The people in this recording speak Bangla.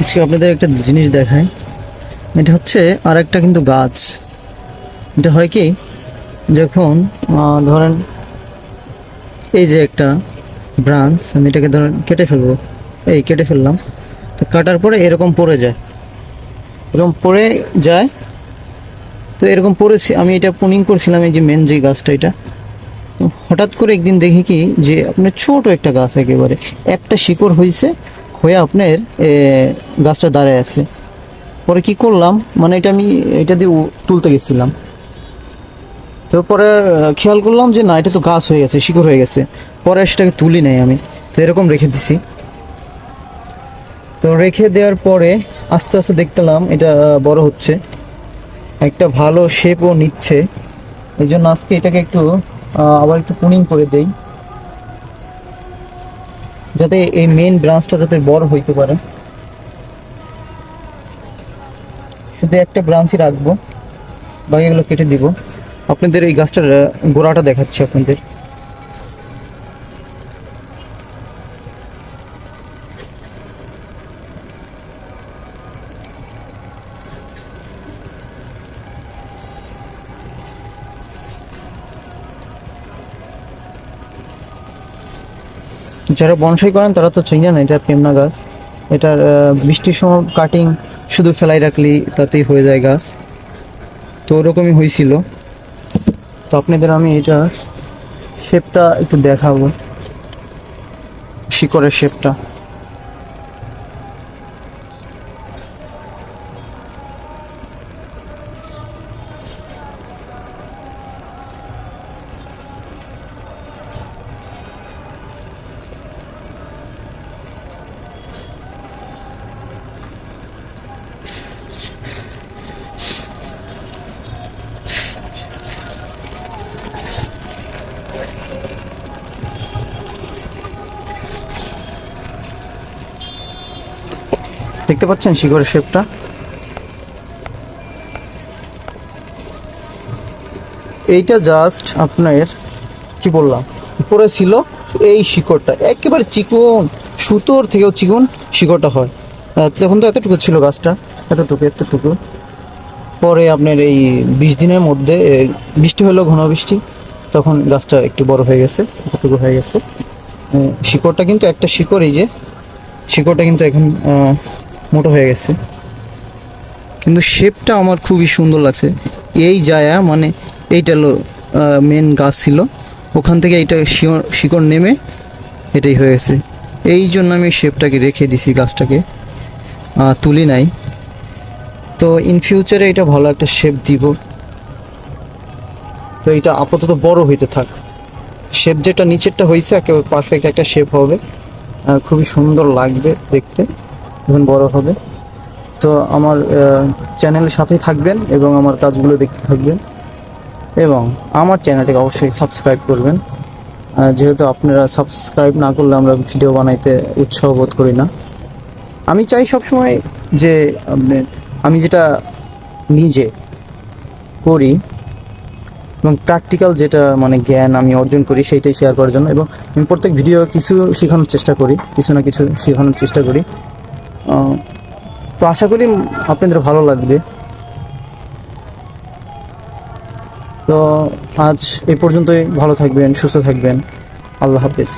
আজকে আপনাদের একটা জিনিস দেখাই। এটা হচ্ছে আর একটা কিন্তু গাছ। এটা হয় কি, যখন ধরেন এই যে একটা ব্রাঞ্চ, আমি এটাকে ধরেন কেটে ফেলব। এই কেটে ফেললাম। তো কাটার পরে এরকম পড়ে যায়। এরকম পড়ে যায়। তো এরকম পড়েছি, আমি এটা পুনিং করছিলাম, এই যে মেন যে গাছটা এটা। হঠাৎ করে একদিন দেখি কি, যে আপনার ছোট একটা গাছ একেবারে। একটা শিকড় হয়েছে হয়ে আপনার গাছটা দাঁড়ায় আছে। পরে কি করলাম মানে এটা আমি, এটা দিয়ে তুলতে গেছিলাম। তো পরে খেয়াল করলাম যে না, এটা তো গাছ হয়ে গেছে, শিকড় হয়ে গেছে। পরে সেটাকে তুলি নাই আমি। তো এরকম রেখে দিছি। তো রেখে দেওয়ার পরে আস্তে আস্তে দেখতাম এটা বড় হচ্ছে। একটা ভালো শেপও নিচ্ছে। এই জন্য আজকে এটাকে একটু আবার একটু পুনিং করে দেই। যাতে এই মেন ব্রাঞ্চটা যাতে বড় হইতে পারে। শুধু একটা ব্রাঞ্চই রাখব, বাকিগুলো কেটে দিব। আপনাদের এই গাছটার গোড়াটা দেখাচ্ছি আপনাদের। যারা বনসাই করেন, তারা তো চিনে না এটা পেমনা গাছ। এটার বৃষ্টির সময় কাটিং শুধু ফেলাই রাখলি, তাতেই হয়ে যায় গাছ। তো ওরকমই হয়েছিল। তো আপনাদের আমি এটা শেপটা একটু দেখাবো। শিকড়ের শেপটা দেখতে পাচ্ছেন শিকড়ের শেপটা? এইটা জাস্ট আপনার, কি বললাম, উপরে ছিল এই শিকড়টা। একেবারে চিকন, সুতোর থেকেও চিকন শিকড়টা হয়। তখন তো এতটুকু ছিল গাছটা, এতটুকু এতটুকু। পরে আপনার এই বিশ দিনের মধ্যে বৃষ্টি হলো, ঘন বৃষ্টি, তখন গাছটা একটু বড় হয়ে গেছে এতটুকু হয়ে গেছে। শিকড়টা কিন্তু একটা শিকড়, এই যে, শিকড়টা কিন্তু এখন মোটো হয়ে গেছে। কিন্তু শেপটা আমার খুবই সুন্দর লাগছে। এই জায়গা মানে এইটা মেন গাছ ছিল। ওখান থেকে এইটা শিকড় নেমে এটাই হয়ে গেছে। এই জন্য আমি শেপটাকে রেখে দিছি গাছটাকে। তুলি নাই। তো ইন ফিউচারে এটা ভালো একটা শেপ দিব। তো এটা আপাতত বড় হইতে থাক। শেপ যেটা নিচেরটা হয়েছে একেবারে পারফেক্ট একটা শেপ হবে। খুবই সুন্দর লাগবে দেখতে। যখন বড় হবে। তো আমার চ্যানেলের সাথেই থাকবেন এবং আমার কাজগুলো দেখতে থাকবেন। এবং আমার চ্যানেলটিকে অবশ্যই সাবস্ক্রাইব করবেন। যেহেতু আপনারা সাবস্ক্রাইব না করলে আমরা ভিডিও বানাইতে উৎসাহ বোধ করি না। আমি চাই সবসময় যে আমি যেটা নিজে করি এবং প্র্যাকটিক্যাল যেটা মানে জ্ঞান আমি অর্জন করি সেইটাই শেয়ার করার জন্য। এবং আমি প্রত্যেক ভিডিও কিছু শেখানোর চেষ্টা করি, কিছু না কিছু শেখানোর চেষ্টা করি। তো আশা করি আপনাদের ভালো লাগবে। তো আজ এই পর্যন্তই ভালো থাকবেন, সুস্থ থাকবেন। আল্লাহ হাফিজ।